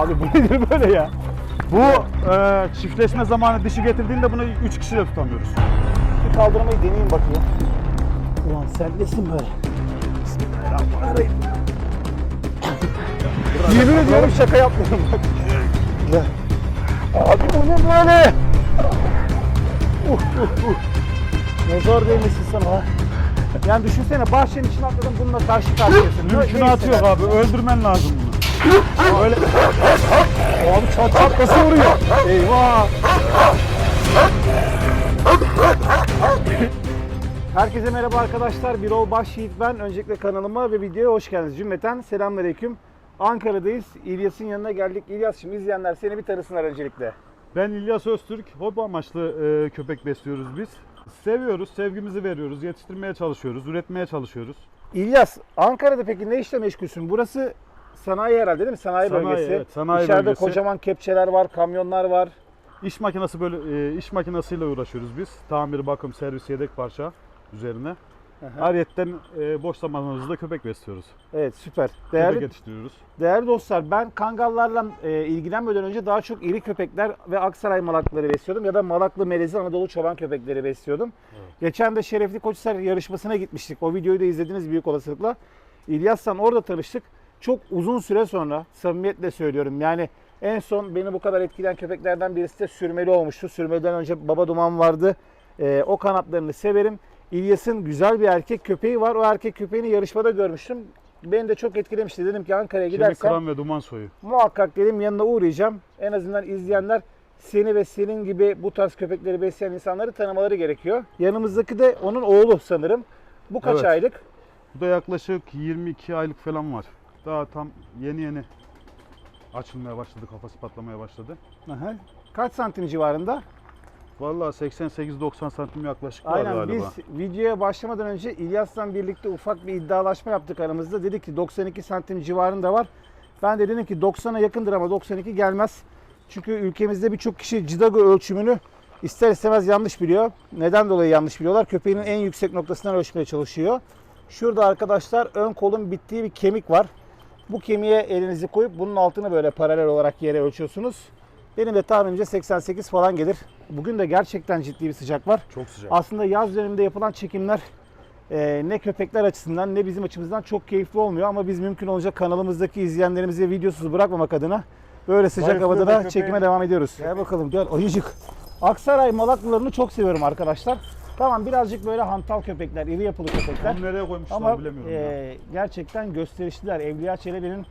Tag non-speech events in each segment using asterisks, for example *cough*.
Abi bu *laughs* nedir böyle ya? Bu e, çiftleşme zamanı dişi getirdiğinde bunu 3 kişiyle tutamıyoruz. Bir kaldırmayı deneyeyim bakayım. Ulan sen nesin böyle? Bismillahirrahmanirrahim. Yemin ediyorum şaka yapmıyorum bak. Abi bu ne böyle? Uh, uh, uh. Nazar değmesin sana ha. Yani düşünsene bahçenin içine atladın bununla karşı karşıyasın. Ne- ne yok hisseder? abi. Öldürmen lazım bunu. Öyle. Abi çat çat nasıl vuruyor? Eyvah. Herkese merhaba arkadaşlar. Birol Başyiğit ben. Öncelikle kanalıma ve videoya hoş geldiniz. Cümleten selamünaleyküm. Ankara'dayız. İlyas'ın yanına geldik. İlyas şimdi izleyenler seni bir tanısınlar öncelikle. Ben İlyas Öztürk. Hobi amaçlı e, köpek besliyoruz biz. Seviyoruz, sevgimizi veriyoruz, yetiştirmeye çalışıyoruz, üretmeye çalışıyoruz. İlyas, Ankara'da peki ne işle meşgulsün? Burası sanayi herhalde değil mi? Sanayi, Sanayi, bölgesi. evet, sanayi İçeride bölgesi. kocaman kepçeler var, kamyonlar var. İş makinesi böyle e, iş makinesiyle uğraşıyoruz biz. Tamir, bakım, servis, yedek parça üzerine. Ayrıyetten e, boş zamanımızda köpek besliyoruz. Evet süper. Köpek Değerli yetiştiriyoruz. Değerli dostlar ben kangallarla e, ilgilenmeden önce daha çok iri köpekler ve Aksaray malakları besliyordum ya da Malaklı Melezi Anadolu çoban köpekleri besliyordum. Geçen de Şerefli Koçhisar yarışmasına gitmiştik. O videoyu da izlediniz büyük olasılıkla. İlyas'la orada tanıştık. Çok uzun süre sonra samimiyetle söylüyorum yani en son beni bu kadar etkileyen köpeklerden birisi de sürmeli olmuştu. Sürmeliden önce baba duman vardı. E, o kanatlarını severim. İlyas'ın güzel bir erkek köpeği var. O erkek köpeğini yarışmada görmüştüm. Beni de çok etkilemişti. Dedim ki Ankara'ya Kemik gidersem kıran ve duman soyu. muhakkak dedim yanına uğrayacağım. En azından izleyenler seni ve senin gibi bu tarz köpekleri besleyen insanları tanımaları gerekiyor. Yanımızdaki de onun oğlu sanırım. Bu kaç Evet. aylık? Bu da yaklaşık 22 aylık falan var. Daha tam yeni yeni açılmaya başladı, kafası patlamaya başladı. Aha. Kaç santim civarında? Vallahi 88-90 santim yaklaşık var Aynen galiba. biz videoya başlamadan önce İlyas'la birlikte ufak bir iddialaşma yaptık aramızda. Dedik ki 92 santim civarında var. Ben de dedim ki 90'a yakındır ama 92 gelmez. Çünkü ülkemizde birçok kişi cidago ölçümünü ister istemez yanlış biliyor. Neden dolayı yanlış biliyorlar? Köpeğinin en yüksek noktasından ölçmeye çalışıyor. Şurada arkadaşlar ön kolun bittiği bir kemik var. Bu kemiğe elinizi koyup bunun altını böyle paralel olarak yere ölçüyorsunuz. Benim de tahminimce 88 falan gelir. Bugün de gerçekten ciddi bir sıcak var. Çok sıcak. Aslında yaz döneminde yapılan çekimler e, ne köpekler açısından ne bizim açımızdan çok keyifli olmuyor ama biz mümkün olacak kanalımızdaki izleyenlerimizi videosuz bırakmamak adına böyle sıcak Zayıflıyor havada da da köpeği. çekime devam ediyoruz. Gel bakalım gel ayıcık. Aksaray malaklılarını çok seviyorum arkadaşlar. Tamam birazcık böyle hantal köpekler, iri yapılı köpekler. Bunu nereye koymuşlar Ama bilemiyorum ya. e, gerçekten gösterişliler. Evliya Çelebi'nin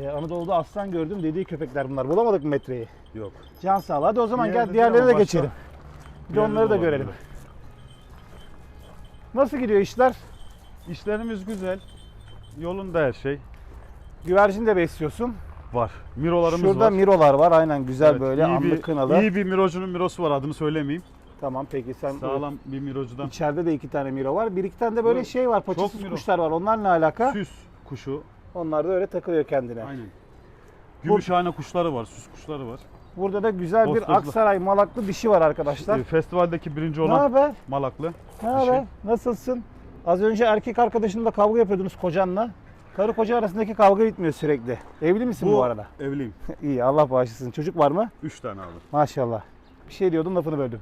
e, Anadolu'da aslan gördüm dediği köpekler bunlar. Bulamadık mı metreyi? Yok. Can sağlığı. Hadi o zaman Bir gel diğerlerine de ama geçelim. Bir de onları da olabilir. görelim. Nasıl gidiyor işler? İşlerimiz güzel. Yolunda her şey Güvercin de besliyorsun. var. Mirolarımız Şurada var. mirolar var aynen güzel Evet, böyle bir, kınalı. İyi bir mirocunun mirosu var adını söylemeyeyim. Tamam peki sen Sağlam bir mirocudan. içeride de iki tane miro var. Bir iki tane de böyle Yok, şey var paçasız miro. kuşlar var. Onlar ne alaka? Süs kuşu. Onlar da öyle takılıyor kendine. Aynen. Gümüşhane kuşları var, süs kuşları var. Burada da güzel bir Bostozlu. Aksaray malaklı dişi var arkadaşlar. Ee, Festivaldeki birinci Ne olan haber? Malaklı. Ne haber? Nasılsın? Az önce erkek arkadaşınla kavga yapıyordunuz kocanla. Karı koca arasındaki kavga bitmiyor sürekli. Evli misin bu, arada? Evliyim. *laughs* İyi Allah bağışlasın. Çocuk var mı? Üç tane abi. Maşallah. Bir şey diyordum lafını böldüm.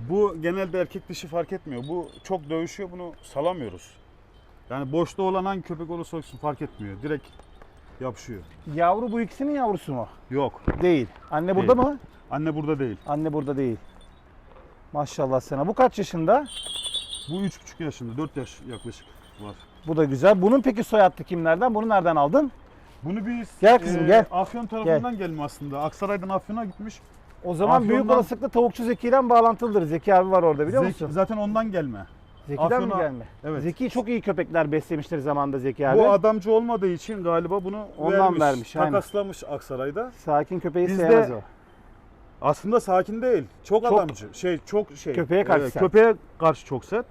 Bu genelde erkek dişi fark etmiyor. Bu çok dövüşüyor bunu salamıyoruz. Yani boşta olan hangi köpek olursa olsun fark etmiyor. Direkt yapışıyor. Yavru bu ikisinin yavrusu mu? Yok. Değil. Anne burada Değil. mı? Anne burada değil. Anne burada değil. Maşallah sana. Bu kaç yaşında? Bu üç buçuk yaşında. Dört yaş yaklaşık var. Bu da güzel. Bunun peki soy hattı kimlerden? Bunu nereden aldın? Bunu biz Gel kızım, gel. Afyon tarafından gelme aslında. Aksaray'dan Afyon'a gitmiş. O zaman büyük Afyon'dan- olasılıkla tavukçu Zeki'den bağlantılıdır. Zeki abi var orada biliyor Zek- musun? Zaten ondan gelme. Zeki'den mi Afyon'a- gelme? Evet. Zeki çok iyi köpekler beslemiştir zamanında Zeki abi. Bu adamcı olmadığı için galiba bunu Ondan vermiş. vermiş, aynen. Takaslamış Aksaray'da. Sakin köpeği Bizde- sevmez o. Aslında sakin değil. Çok, Çok- adamcı. Şey çok şey. Köpeğe karşı sert. Köpeğe karşı çok sert.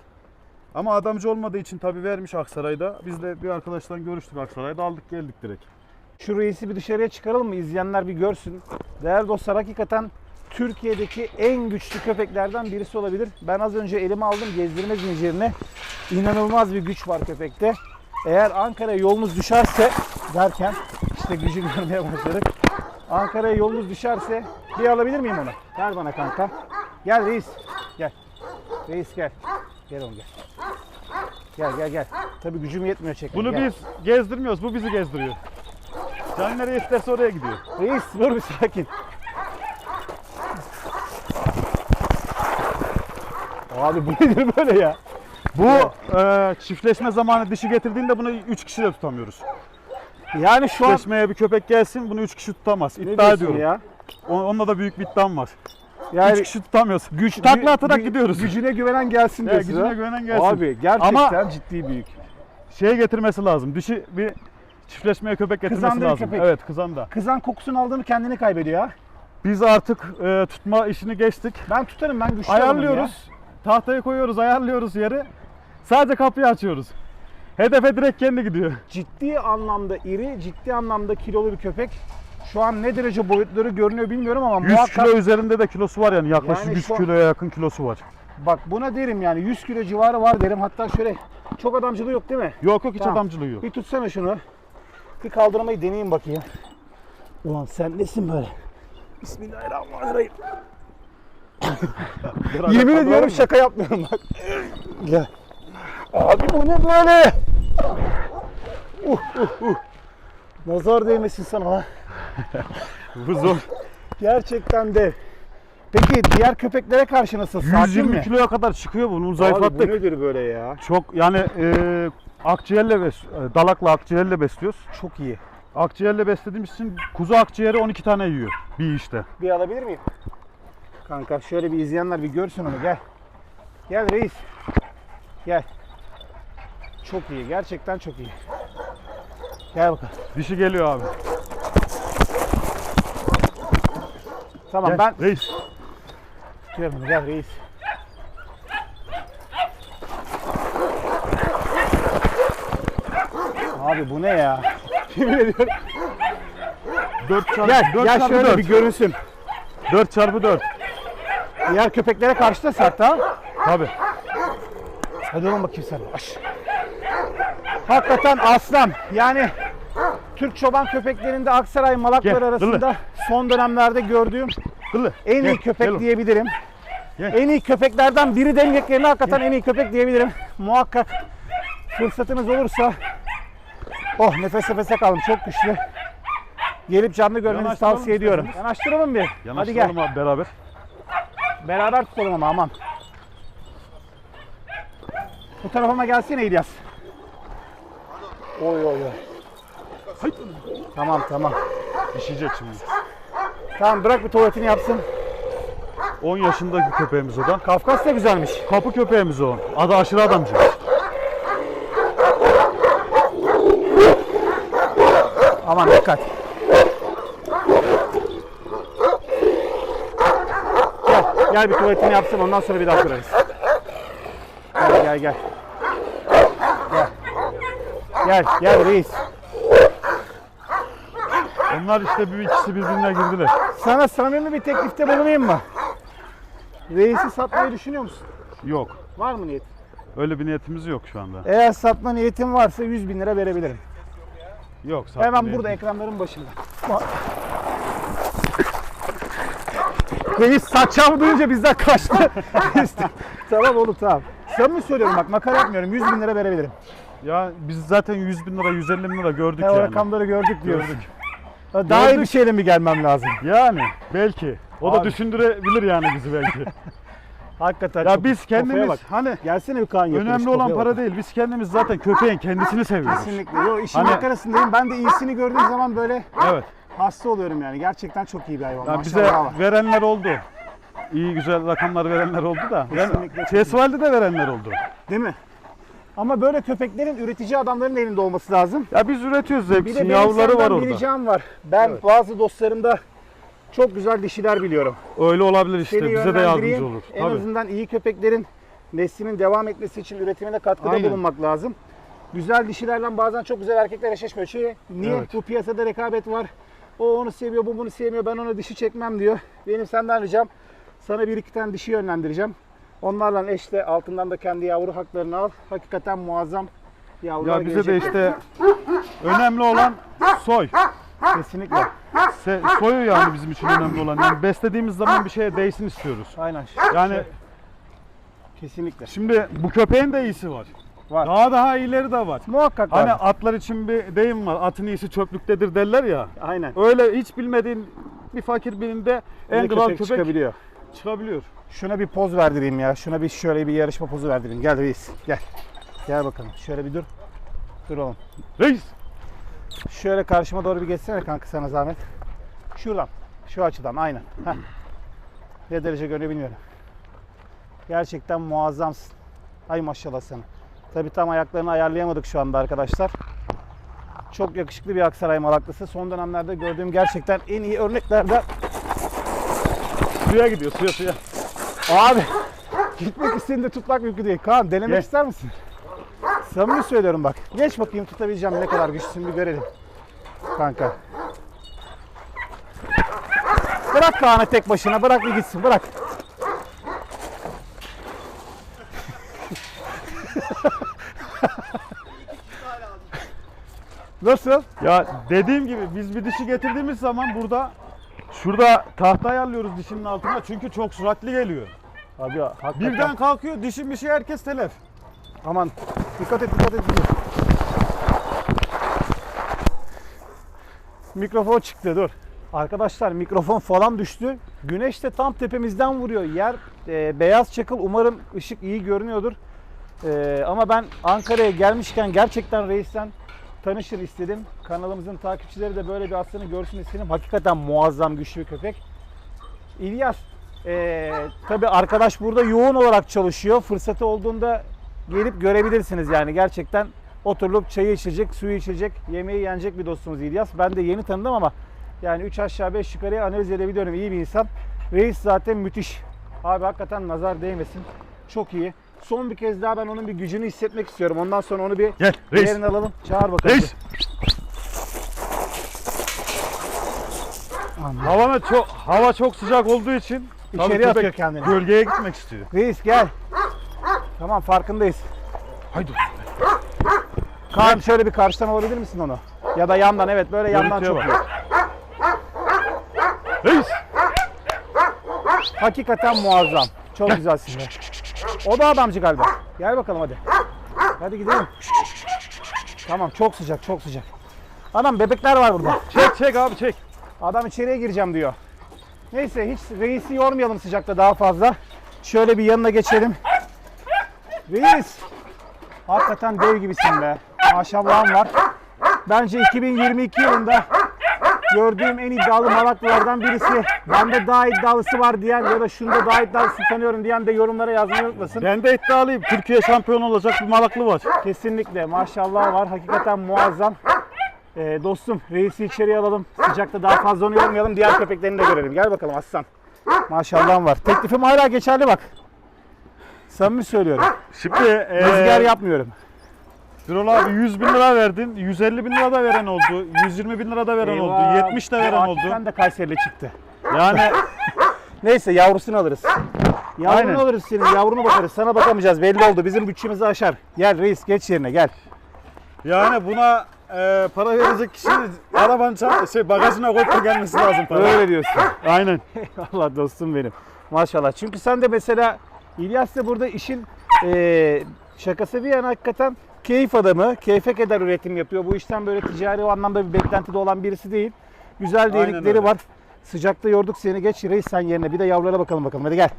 Ama adamcı olmadığı için tabii vermiş Aksaray'da. Biz de bir arkadaşla görüştük Aksaray'da aldık geldik direkt. Şu reisi bir dışarıya çıkaralım mı? İzleyenler bir görsün. Değerli dostlar hakikaten Türkiye'deki en güçlü köpeklerden birisi olabilir. Ben az önce elime aldım gezdirme zincirine. İnanılmaz bir güç var köpekte. Eğer Ankara'ya yolunuz düşerse derken işte gücü görmeye başladık. Ankara'ya yolunuz düşerse bir alabilir miyim onu? Ver bana kanka. Gel reis. Gel. Reis gel. Gel oğlum gel. Gel gel gel. Tabii gücüm yetmiyor çekmeye. Bunu Gel. biz gezdirmiyoruz. Bu bizi gezdiriyor. Can nereye isterse oraya gidiyor. Reis dur bir sakin. Abi bu *laughs* nedir böyle ya? Bu e, çiftleşme zamanı dişi getirdiğinde bunu 3 kişi de tutamıyoruz. Yani şu an Çiftleşmeye bir köpek gelsin bunu 3 kişi tutamaz. ne İddia diyorsun ediyorum. ya? O- Onunla da büyük bir iddiam var. Yani 3 kişi tutamıyoruz. Güç takla atarak gü- gidiyoruz. Gücüne güvenen gelsin Ya, diyorsun. gücüne ha? güvenen gelsin. Abi gerçekten Ama- ciddi büyük. Şeye getirmesi lazım. Dişi bir çiftleşmeye köpek getirmesi Kızan da bir lazım. köpek. Evet kızan da. Kızan kokusunu aldığını kendini kaybediyor ha. Biz artık e, tutma işini geçtik. Ben tutarım ben güçlü adamım Ayarlıyoruz. Tahtayı koyuyoruz, ayarlıyoruz yeri. Sadece kapıyı açıyoruz. Hedefe direkt kendi gidiyor. Ciddi anlamda iri, ciddi anlamda kilolu bir köpek. Şu an ne derece boyutları görünüyor bilmiyorum ama 100 muhakkak kilo üzerinde de kilosu var yani yaklaşık Yani 100 şu- kiloya yakın kilosu var. bak buna derim yani 100 kilo civarı var derim. Hatta şöyle çok adamcılığı yok değil mi? Yok yok hiç Tamam. adamcılığı yok. Bir tutsana şunu. Bir kaldırmayı deneyeyim bakayım. Ulan sen nesin böyle? Bismillahirrahmanirrahim. Yemin ediyorum şaka yapmıyorum bak. Gel. Abi bu ne böyle? Uh, uh, uh. Nazar değmesin sana ha. Bu zor. Gerçekten de. Peki diğer köpeklere karşı nasıl? Sakin 120 mi? kiloya kadar çıkıyor bunu Abi bu zayıflattık. nedir böyle ya? Çok yani e, akciğerle bes, e, dalakla akciğerle besliyoruz. Çok iyi. Akciğerle beslediğimiz için kuzu akciğeri 12 tane yiyor bir işte. Bir alabilir miyim? Kanka şöyle bir izleyenler bir görsün onu gel. Gel reis. Gel. Çok iyi. Gerçekten çok iyi. Gel bakalım. Dişi geliyor abi. Tamam Gel, ben reis. tutuyorum onu. Gel reis. Abi bu ne ya? *laughs* Yemin ediyorum. 4 çarpı Gel, 4 gel çarpı şöyle 4. bir görünsün. 4 çarpı 4. Diğer köpeklere karşı da sert ha. Tabi. Hadi oğlum bakayım sen. Aş. Hakikaten aslan. Yani Türk çoban köpeklerinde Aksaray malakları Gel, arasında son dönemlerde gördüğüm Kıllı. en iyi Gel, köpek gel. diyebilirim. Gel. En iyi köpeklerden biri demeyeceklerine hakikaten en iyi köpek diyebilirim. Muhakkak fırsatınız olursa Oh nefes nefese kaldım çok güçlü. Gelip canlı görmenizi Yanaştıralım tavsiye ediyorum. isterseniz. Yanaştıralım bir. Hadi gel. Yanaştıralım abi beraber. Beraber tutalım ama aman. Bu tarafıma gelsene İlyas. Oy oy oy. Tamam tamam. Düşecek şimdi. Tamam bırak bir tuvaletini yapsın. 10 yaşındaki köpeğimiz o da. Kafkas da güzelmiş. Kapı köpeğimiz o. Adı aşırı adamcı. Aman dikkat. Gel, bir tuvaletini yapsın ondan sonra bir daha kurarız. Gel gel gel. Gel. Gel gel reis. Onlar işte bir ikisi birbirine girdiler. Sana samimi bir teklifte bulunayım mı? Reisi satmayı düşünüyor musun? Yok. Var mı niyet? Öyle bir niyetimiz yok şu anda. Eğer satma niyetin varsa 100 bin lira verebilirim. Yok. satma Hemen burada ekranların başında. Reis satacağımı duyunca bizden kaçtı. *laughs* tamam oğlum tamam. Samimi söylüyorum bak makara yapmıyorum. 100 bin lira verebilirim. Ya biz zaten 100 bin lira, 150 bin lira gördük Ya o yani. rakamları gördük diyorsun. Daha iyi Gördük. bir şeyle mi gelmem lazım? Yani belki. O Abi. da düşündürebilir yani bizi belki. *laughs* Hakikaten ya çok- biz kafaya kendimiz bak. hani Gelsene bir kan yapıyoruz. önemli olan kafaya para bak. değil. Biz kendimiz zaten köpeğin kendisini seviyoruz. Kesinlikle. Yo işin Hani- makarasındayım. Ben de iyisini gördüğüm zaman böyle Evet. Hasta oluyorum yani. Gerçekten çok iyi bir hayvan. Ya bize Maşallah var. verenler oldu. İyi güzel rakamlar verenler oldu da. Kesinlikle. Tesvalde de verenler oldu. Değil mi? Ama böyle köpeklerin üretici adamların elinde olması lazım. Ya biz üretiyoruz Bir de hepsini. benim Yavruları var senden bir orada. ricam var. Ben bazı dostlarımda çok güzel dişiler biliyorum. Öyle olabilir işte. Seni Bize de yönlendireyim. yardımcı olur. En Tabii. azından iyi köpeklerin neslinin devam etmesi için üretimine katkıda Aynen. bulunmak lazım. Güzel dişilerle bazen çok güzel erkekler eşleşmiyor. Çünkü niye? Evet. Bu piyasada rekabet var. O onu seviyor, bu bunu sevmiyor. Ben ona dişi çekmem diyor. Benim senden ricam sana bir iki tane dişi yönlendireceğim. Onlarla eşle altından da kendi yavru haklarını al. Hakikaten muazzam yavrular Ya bize de gelecek. işte önemli olan soy. Kesinlikle. se- soyu yani bizim için önemli olan. Yani beslediğimiz zaman bir şeye değsin istiyoruz. Aynen. Yani Kesinlikle. şimdi bu köpeğin de iyisi var. Var. Daha daha iyileri de var. Muhakkak Hani var. atlar için bir deyim var. Atın iyisi çöplüktedir derler ya. Aynen. Öyle hiç bilmediğin bir fakir birinde en kral köpek, çıkabiliyor. çıkabiliyor. Şuna bir poz verdireyim ya. Şuna bir şöyle bir yarışma pozu verdireyim. Gel reis. Gel. Gel bakalım. Şöyle bir dur. Dur oğlum. Reis. Şöyle karşıma doğru bir geçsene kanka sana zahmet. Şuradan. Şu açıdan aynen. Heh. Ne derece görüyor bilmiyorum. Gerçekten muazzamsın. Ay maşallah sana. Tabi tam ayaklarını ayarlayamadık şu anda arkadaşlar. Çok yakışıklı bir Aksaray Malaklısı. Son dönemlerde gördüğüm gerçekten en iyi örneklerden Suya gidiyor suya suya. Abi gitmek istediğinde tutmak mümkün değil. Kaan denemek Gel. ister misin? Samimi söylüyorum bak. Geç bakayım tutabileceğim ne kadar güçlüsün bir görelim. Kanka. Bırak Kaan'ı tek başına bırak bir gitsin bırak. Nasıl? Ya dediğim gibi biz bir dişi getirdiğimiz zaman burada şurada tahta ayarlıyoruz dişinin altına çünkü çok süratli geliyor. Abi hakikaten. Birden kalkıyor dişi bir şey herkes telef. Aman dikkat et dikkat et. Mikrofon çıktı dur. Arkadaşlar mikrofon falan düştü. Güneş de tam tepemizden vuruyor. Yer e, beyaz çakıl. Umarım ışık iyi görünüyordur. E, ama ben Ankara'ya gelmişken gerçekten reisten tanışır istedim. Kanalımızın takipçileri de böyle bir aslanı görsün istedim. Hakikaten muazzam güçlü bir köpek. İlyas, e, tabi arkadaş burada yoğun olarak çalışıyor. Fırsatı olduğunda gelip görebilirsiniz yani gerçekten oturulup çayı içecek, suyu içecek, yemeği yenecek bir dostumuz İlyas. Ben de yeni tanıdım ama yani 3 aşağı 5 yukarıya analiz edebiliyorum. İyi bir insan. Reis zaten müthiş. Abi hakikaten nazar değmesin. Çok iyi. Son bir kez daha ben onun bir gücünü hissetmek istiyorum. Ondan sonra onu bir Gel reis. yerine alalım. Çağır bakalım. Reis. Hava çok hava çok sıcak olduğu için tabii İçeri köpek atıyor kendini. Gölgeye gitmek istiyor. Reis gel. Tamam farkındayız. Haydi. Kaan şöyle bir karşıdan alabilir misin onu? Ya da yandan evet böyle yandan Görüntüye çok bak. iyi. Reis. Hakikaten muazzam. Çok güzelsin be. O da adamcı galiba. Gel bakalım hadi. Hadi gidelim. Tamam çok sıcak çok sıcak. Adam bebekler var burada. Çek çek abi çek. Adam içeriye gireceğim diyor. Neyse hiç reisi yormayalım sıcakta daha fazla. Şöyle bir yanına geçelim. Reis. Hakikaten dev gibisin be. Maşallahın var. Bence 2022 yılında gördüğüm en iddialı Malaklılardan birisi. Bende daha iddialısı var diyen ya da şunda daha iddialısı tanıyorum diyen de yorumlara yazmayı unutmasın. Ben de iddialıyım. Türkiye şampiyonu olacak bir malaklı var. Kesinlikle maşallah var. Hakikaten muazzam. Ee, dostum reisi içeriye alalım. Sıcakta daha fazla onu yormayalım. Diğer köpeklerini de görelim. Gel bakalım aslan. Maşallahım var. Teklifim hala geçerli bak. Samimi söylüyorum. Şimdi Rüzgar eee yapmıyorum. Birol abi 100 bin lira verdin. 150 bin lira da veren oldu. 120 bin lira da veren oldu. Eyvah, 70 de veren oldu. Akif'ten de Kayserili çıktı. Yani *laughs* Neyse yavrusunu alırız. Yavrunu Aynen. alırız senin. Yavrunu bakarız. Sana bakamayacağız. Belli oldu. Bizim bütçemizi aşar. Gel reis geç yerine gel. yani buna eee, para verecek kişi arabanın ça- şey bagajına koyup gelmesi lazım para. Öyle diyorsun. Aynen. Allah dostum benim. Maşallah. Çünkü sen de mesela İlyas da burada işin eee, şakası bir yana hakikaten keyif adamı. Keyfe kadar üretim yapıyor. Bu işten böyle ticari o anlamda bir beklentide olan birisi değil. Güzel öyle. var. Sıcakta yorduk seni. Geç reis sen yerine. Bir de yavrulara bakalım bakalım. Hadi gel.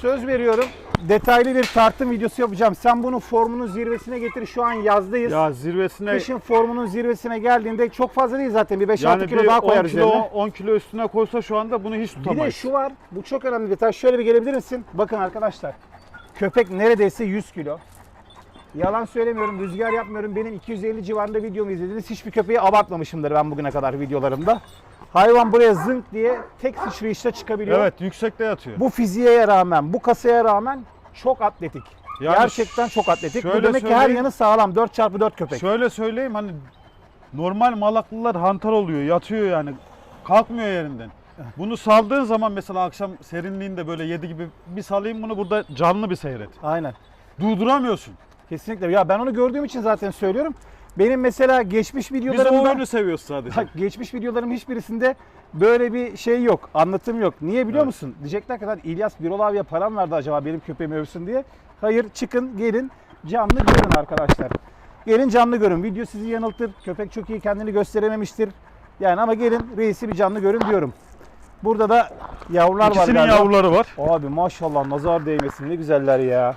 Söz veriyorum. Detaylı bir tartım videosu yapacağım. Sen bunu formunun zirvesine getir. Şu an yazdayız. Ya zirvesine Kışın formunun zirvesine geldiğinde çok fazla değil zaten. Bir 5-6 yani kilo bir daha 10 koyar kilo, üzerine. 10 kilo üstüne koysa şu anda bunu hiç Bir de tutamayız. şu var. Bu çok önemli bir detay. Şöyle bir gelebilir misin? Bakın arkadaşlar. Köpek neredeyse 100 kilo. Yalan söylemiyorum, rüzgar yapmıyorum. Benim 250 civarında videomu izlediniz. Hiçbir köpeği abartmamışımdır ben bugüne kadar videolarımda. Hayvan buraya zınk diye tek sıçrayışta çıkabiliyor. Evet yüksekte yatıyor. Bu fiziğe rağmen, bu kasaya rağmen çok atletik. Yani Gerçekten çok atletik. Bu demek ki her yanı sağlam. 4x4 köpek. Şöyle söyleyeyim hani normal malaklılar hantar oluyor, yatıyor yani. Kalkmıyor yerinden. Bunu saldığın zaman mesela akşam serinliğinde böyle yedi gibi bir salayım bunu burada canlı bir seyret. Aynen. Durduramıyorsun. Kesinlikle. Ya ben onu gördüğüm için zaten söylüyorum. Benim mesela geçmiş Biz o videolarımda oyunu seviyoruz sadece. Bak geçmiş videolarım hiçbirisinde böyle bir şey yok. Anlatım yok. Niye biliyor Evet. musun? Diyecekler kadar İlyas Birol abiye param verdi acaba benim köpeğimi övsün diye. Hayır çıkın gelin canlı görün arkadaşlar. Gelin canlı görün. Video sizi yanıltır. Köpek çok iyi kendini gösterememiştir. Yani ama gelin reisi bir canlı görün diyorum. Burada da yavrular var İkisinin galiba. yavruları var. Abi maşallah nazar değmesin ne güzeller ya.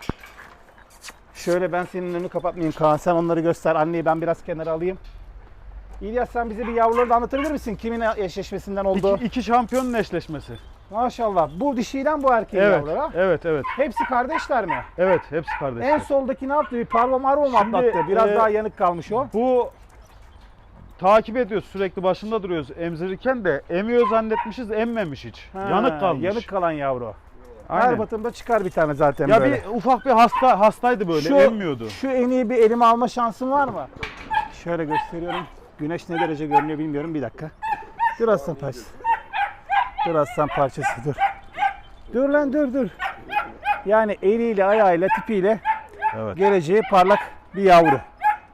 Şöyle ben senin önünü kapatmayayım Kaan sen onları göster. Anneyi ben biraz kenara alayım. İlyas sen bize bir yavruları da anlatabilir misin? Kimin eşleşmesinden oldu? İki, iki şampiyonun eşleşmesi. Maşallah. Bu dişiyle bu erkeğin Evet, yavruları ha? evet, evet. Hepsi kardeşler mi? Evet, hepsi kardeşler. En soldaki ne yaptı? Bir parvo marvo mu Şimdi, atlattı? Biraz e, daha yanık kalmış o. Bu takip ediyoruz sürekli başında duruyoruz emzirirken de emiyor zannetmişiz emmemiş hiç. Ha, yanık kalmış. Yanık kalan yavru. Aynen. Her batımda çıkar bir tane zaten ya böyle. bir ufak bir hasta hastaydı böyle emmiyordu. Şu en iyi bir elime alma şansın var mı? Şöyle gösteriyorum. Güneş ne derece görünüyor bilmiyorum. Bir dakika. Dur aslan parçası. Dur aslan parçası dur. Dur lan dur dur. Yani eliyle, ayağıyla, tipiyle Evet. geleceği parlak bir yavru.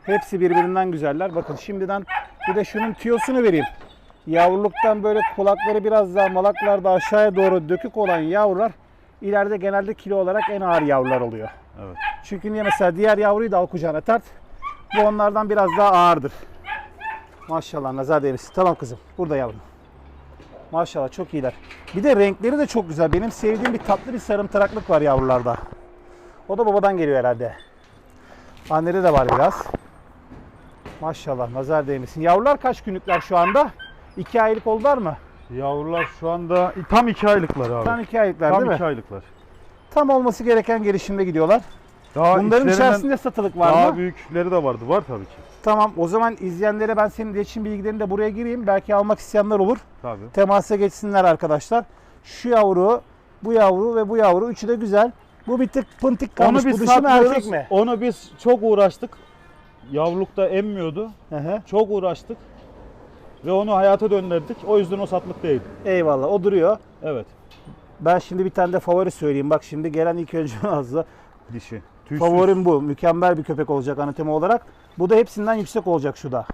Hepsi birbirinden güzeller. Bakın şimdiden bir de şunun tüyosunu vereyim. Yavruluktan böyle kulakları biraz daha malaklarda aşağıya doğru dökük olan yavrular ileride genelde kilo olarak en ağır yavrular oluyor. Evet. Çünkü niye mesela diğer yavruyu da al kucağına tart. Bu onlardan biraz daha ağırdır. Maşallah nazar değmesin. Tamam kızım. Burada yavrum. Maşallah çok iyiler. Bir de renkleri de çok güzel. Benim sevdiğim bir tatlı bir sarımtıraklık var yavrularda. O da babadan geliyor herhalde. Annede de var biraz. Maşallah nazar değmesin. Yavrular kaç günlükler şu anda? 2 aylık oldular mı? Yavrular şu anda tam iki aylıklar abi. Tam 2 aylıklar Tam değil mi? iki aylıklar. Tam olması gereken gelişimde gidiyorlar. Daha Bunların içlerinden içerisinde satılık var daha mı? büyükleri de vardı. Var tabii ki. Tamam o zaman izleyenlere ben senin iletişim bilgilerini de buraya gireyim. Belki almak isteyenler olur. Tabii. Temasa geçsinler arkadaşlar. Şu yavru, bu yavru ve bu yavru. Üçü de güzel. Bu bir tık pıntık kalmış. Onu bu biz dişi mi erkek mi? Onu biz çok uğraştık. Yavrulukta emmiyordu. Hı hı. Çok uğraştık. Ve onu hayata döndürdük. O yüzden o satlık değil. Eyvallah o duruyor. Evet. Ben şimdi bir tane de favori söyleyeyim. Bak şimdi gelen ilk önce *laughs* ağızda. Dişi. Tüysüz. Favorim bu. Mükemmel bir köpek olacak anatomi olarak. Bu da hepsinden yüksek olacak şu da.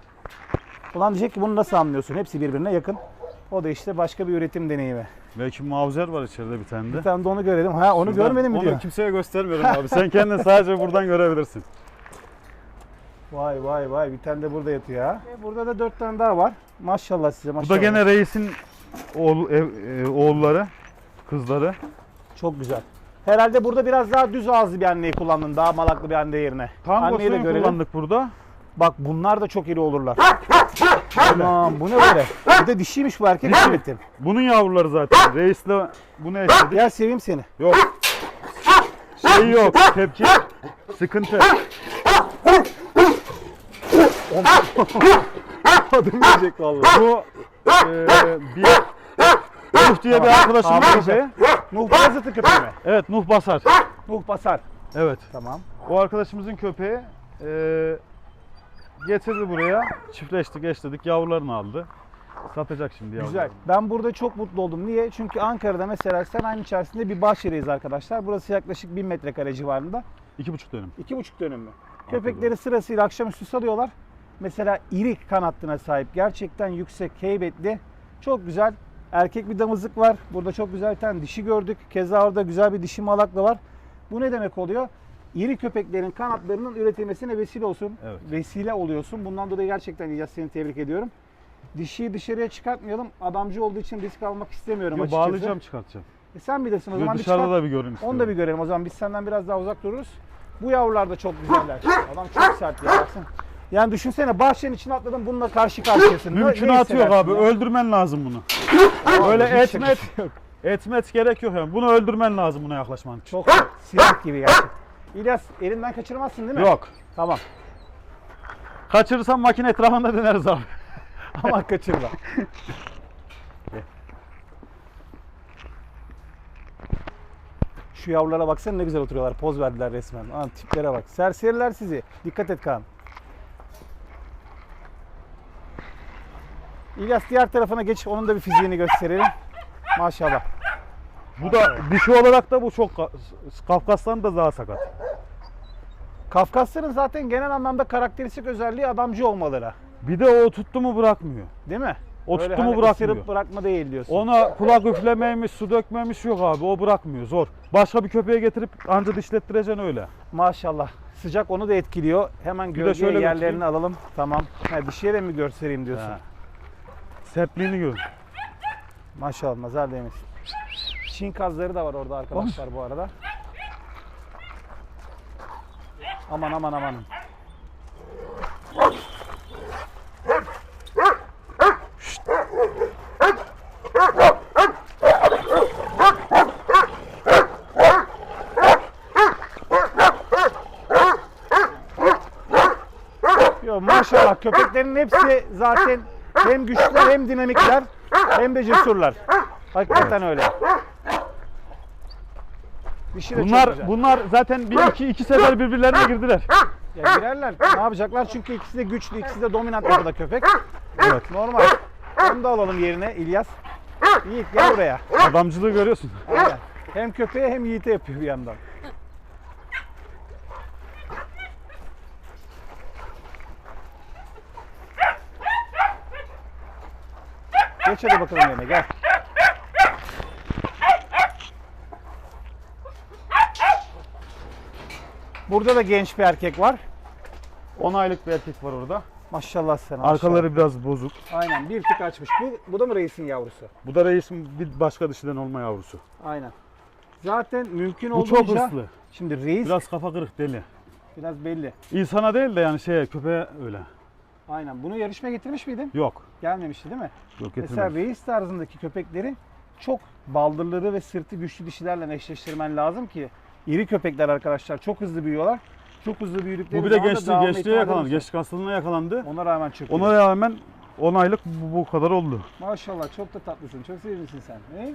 Ulan diyecek ki bunu nasıl anlıyorsun? Hepsi birbirine yakın. O da işte başka bir üretim deneyimi. Belki mavzer var içeride bir tane de. Bir tane de onu görelim. Ha onu Şuradan- görmedin mi onu diyor. kimseye göstermiyorum abi. Sen kendin sadece buradan görebilirsin. *laughs* Vay vay vay bir tane de burada yatıyor ha. E, Burada da dört tane daha var. Maşallah size Bu maşallah. da gene reisin oğlu, ev- e, oğulları, kızları. Çok güzel. Herhalde burada biraz daha düz ağızlı bir anneyi kullandın. Daha malaklı bir anne yerine. Anneyi de suyu görelim. kullandık burada. Bak bunlar da çok iri olurlar. Aman bu ne böyle? Bir de dişiymiş bu erkek üretim. Bunun yavruları zaten. Reisle bunu eşledik. Gel seveyim seni. Yok. Şey yok. Tepki. Sıkıntı. Adım gelecek vallahi. Bu e, bir Nuh diye bir arkadaşımın Tamam. köpeği. Nuh Bayezid'in köpeği mi? Evet Nuh Basar. Nuh Basar. Evet. Tamam. O arkadaşımızın köpeği e, getirdi buraya. Çiftleştik, eşledik. Yavrularını aldı. Satacak şimdi yavrularını. Güzel. Ben burada çok mutlu oldum. Niye? Çünkü Ankara'da mesela sen aynı içerisinde bir bahçedeyiz arkadaşlar. Burası yaklaşık 1000 metrekare civarında. İki buçuk dönüm. İki buçuk dönüm mü? Köpekleri sırasıyla akşamüstü salıyorlar. Mesela iri kan hattına sahip. Gerçekten yüksek, heybetli. Çok güzel. Erkek bir damızlık var. Burada çok güzel bir tane dişi gördük. Keza orada güzel bir dişi malak da var. Bu ne demek oluyor? İri köpeklerin kanatlarının üretilmesine vesile olsun. Evet. Vesile oluyorsun. Bundan dolayı gerçekten İlyas seni tebrik ediyorum. Dişiyi dışarıya çıkartmayalım. Adamcı olduğu için risk almak istemiyorum Yo, açıkçası. bağlayacağım çıkartacağım. E sen bilirsin o Yo, zaman bir dışarıda çıkart. da bir görün istiyorum. Onu da bir görelim o zaman. Biz senden biraz daha uzak dururuz. Bu yavrular da çok güzeller. Adam çok sert ya baksana. Yani düşünsene bahçenin içine atladın bununla karşı karşıyasın. Mümkünatı yok abi. ya? Öldürmen lazım bunu. Öyle etmet, şakası yok. etmet gerek yok yani. Bunu öldürmen lazım buna yaklaşman için. Çok. Silah gibi gerçekten. İlyas elinden kaçırmazsın değil mi? Yok. Tamam. Kaçırırsan makine etrafında döneriz abi. *laughs* Aman kaçırma. Şu yavrulara baksana ne güzel oturuyorlar. Poz verdiler resmen. Aa, tiplere bak. Serseriler sizi. Dikkat et Kaan. İlyas diğer tarafına geç. Onun da bir fiziğini gösterelim. Maşallah. Bu da dişi olarak da bu çok Ka- Kafkaslan da daha sakat. Kafkasların zaten genel anlamda karakteristik özelliği adamcı olmaları. Bir de o tuttu mu bırakmıyor. Değil mi? O Öyle tuttu mu hani bırakmıyor. ısırıp bırakma değil diyorsun. Ona kulak üflemeymiş, su dökmemiş yok abi. O bırakmıyor. Zor. Başka bir köpeğe getirip anca dişlettireceksin öyle. Maşallah. Sıcak onu da etkiliyor. Hemen Bir gölge şöyle yerlerini götüreyim. alalım. Tamam. Ha, dişiye de mi göstereyim diyorsun? He. Sertliğini gör. Maşallah nazar değmesin. Çin kazları da var orada arkadaşlar bu arada. Aman aman aman. Yo, maşallah köpeklerin hepsi zaten hem güçlüler hem dinamikler hem de cesurlar. Hakikaten öyle. Dişi de çok Bunlar bunlar zaten bir iki iki sefer birbirlerine girdiler. Ya girerler. Ne yapacaklar? Çünkü ikisi de güçlü, ikisi de dominant yapıda köpek. Evet. Normal. Onu da alalım yerine İlyas. Yiğit gel buraya. Adamcılığı görüyorsun. Aynen. Hem köpeğe hem Yiğit'e yapıyor bir yandan. Geç hadi bakalım yerine gel. Burada da genç bir erkek var. 10 aylık bir erkek var orada. Maşallah maşallah. Arkaları biraz bozuk. Aynen bir tık açmış. Bu, bu da mı reisin yavrusu? Bu da reisin bir başka dişiden olma yavrusu. Aynen. Zaten mümkün Bu çok olduğunca... hırslı. Şimdi reis biraz, Biraz kafa kırık deli. belli. İnsana değil de yani şeye köpeğe öyle. Aynen. Bunu yarışmaya getirmiş miydin? Yok. Gelmemişti değil mi? Yok Mesela getirmez. reis tarzındaki köpekleri çok baldırları ve sırtı güçlü dişilerle eşleştirmen lazım ki iri köpekler arkadaşlar çok hızlı büyüyorlar. Çok hızlı büyüdükleri Bu bir de gençliğe ihtimali yakalandı. Gençlik hastalığına yakalandı. Ona rağmen çok Ona rağmen 10 aylık bu, bu kadar oldu. Maşallah çok da tatlısın. Çok sevimlisin sen. He?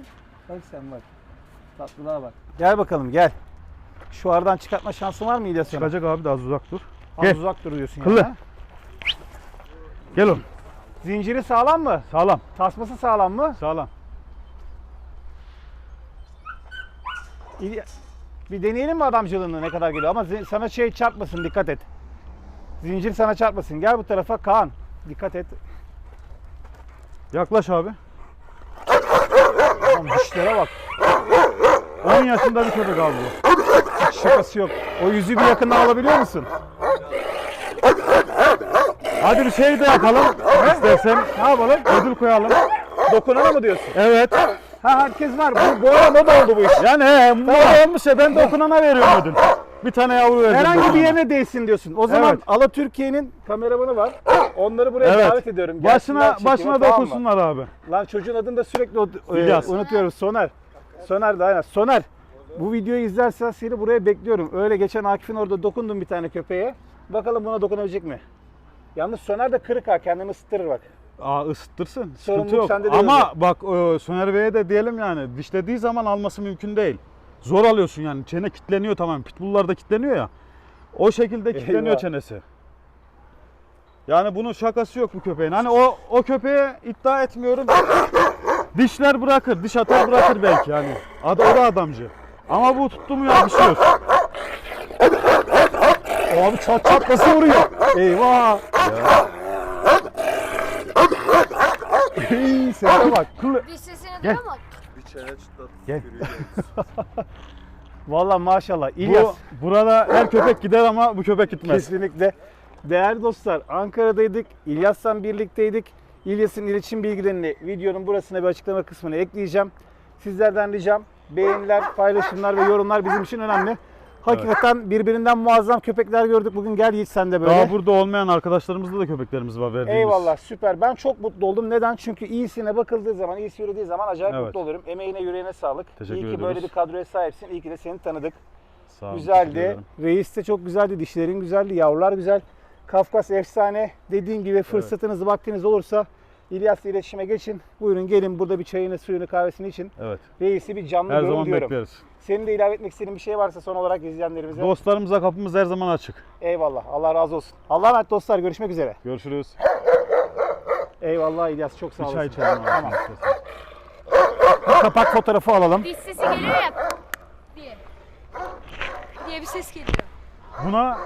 Bak sen bak. Tatlılığa bak. Gel bakalım gel. Şu aradan çıkartma şansın var mı İlyas? Çıkacak abi de az uzak dur. Az Gel. uzak dur diyorsun Kıllı. yani. Gel oğlum. Zinciri sağlam mı? Sağlam. Tasması sağlam mı? Sağlam. İyi- Bir deneyelim mi adamcılığını ne kadar geliyor ama zi- sana şey çarpmasın dikkat et. Zincir sana çarpmasın. Gel bu tarafa Kaan. Dikkat et. Yaklaş abi. Aman dişlere bak. 10 yaşında bir köpek abi bu. Şakası yok. O yüzü bir yakından alabiliyor musun? Hadi bir şey de yapalım. İstersen Ne yapalım? ödül koyalım. Dokunalım mı diyorsun? Evet. Ha herkes var. Bu, bu ara moda oldu bu iş. Yani he, bu olmuş ya ben dokunana veriyorum ödül. Bir tane yavru verdim. Herhangi bir dokunana. yerine değsin diyorsun. O zaman Evet. Ala Türkiye'nin kameramanı var. Onları buraya Evet. davet ediyorum. Başına çekime, başına tamam mı? dokunsunlar abi. Lan çocuğun adını da sürekli o- e, İlyas. unutuyorum. Soner. Soner de aynen. Soner. Bu videoyu izlersen seni buraya bekliyorum. Öyle geçen Akif'in orada dokundum bir tane köpeğe. Bakalım buna dokunabilecek mi? Yalnız Soner de kırık ha. Kendini ısıtırır bak. Aa ısıtırsın. Sorumluluk Sıkıntı yok. sende değil Ama bak e, Soner Bey'e de diyelim yani dişlediği zaman alması mümkün değil. Zor alıyorsun yani. Çene kilitleniyor tamam. Pitbull'lar da kilitleniyor ya. O şekilde kilitleniyor Eyvah. çenesi. Yani bunun şakası yok bu köpeğin. Hani o o köpeğe iddia etmiyorum. Dişler bırakır, diş atar bırakır belki yani. Adı o da adamcı. Ama bu tuttu mu yapışıyor. Abi çat çat nasıl vuruyor? Eyvah. İyi sese bak. Kılı. Bir sesine Gel. duyuyor mu? Bir çene çıtlat. Gel. Valla maşallah. İlyas. Bu burada her köpek gider ama bu köpek gitmez. Kesinlikle. Değerli dostlar Ankara'daydık. İlyas'la birlikteydik. İlyas'ın iletişim bilgilerini videonun burasına bir açıklama kısmına ekleyeceğim. Sizlerden ricam beğeniler, paylaşımlar ve yorumlar bizim için önemli. Hakikaten birbirinden muazzam köpekler gördük. Bugün gel Yiğit sen de böyle. Daha burada olmayan arkadaşlarımızda da köpeklerimiz var verdiğimiz. Eyvallah süper. Ben çok mutlu oldum. Neden? Çünkü iyisine bakıldığı zaman, iyisi yürüdüğü zaman acayip Evet. mutlu olurum. Emeğine, yüreğine sağlık. Teşekkür İyi ki ediyoruz. böyle bir kadroya sahipsin. İyi ki de seni tanıdık. Sağ olun, teşekkür Güzeldi. ederim. Reis de çok güzeldi. Dişlerin güzeldi. Yavrular güzel. Kafkas efsane. Dediğin gibi fırsatınız, vaktiniz olursa İlyas'la iletişime geçin. Buyurun gelin burada bir çayını, suyunu, kahvesini için. Evet. Reisi bir canlı Her görün zaman diyorum. bekleriz. Senin de ilave etmek istediğin bir şey varsa son olarak izleyenlerimize. Dostlarımıza kapımız her zaman açık. Eyvallah. Allah razı olsun. Allah'a emanet dostlar. Görüşmek üzere. Görüşürüz. Eyvallah İlyas. Çok sağ Bir olasın. çay içelim. Tamam. Kapak fotoğrafı alalım. Diş sesi geliyor ya. Diye. Diye bir ses geliyor. Buna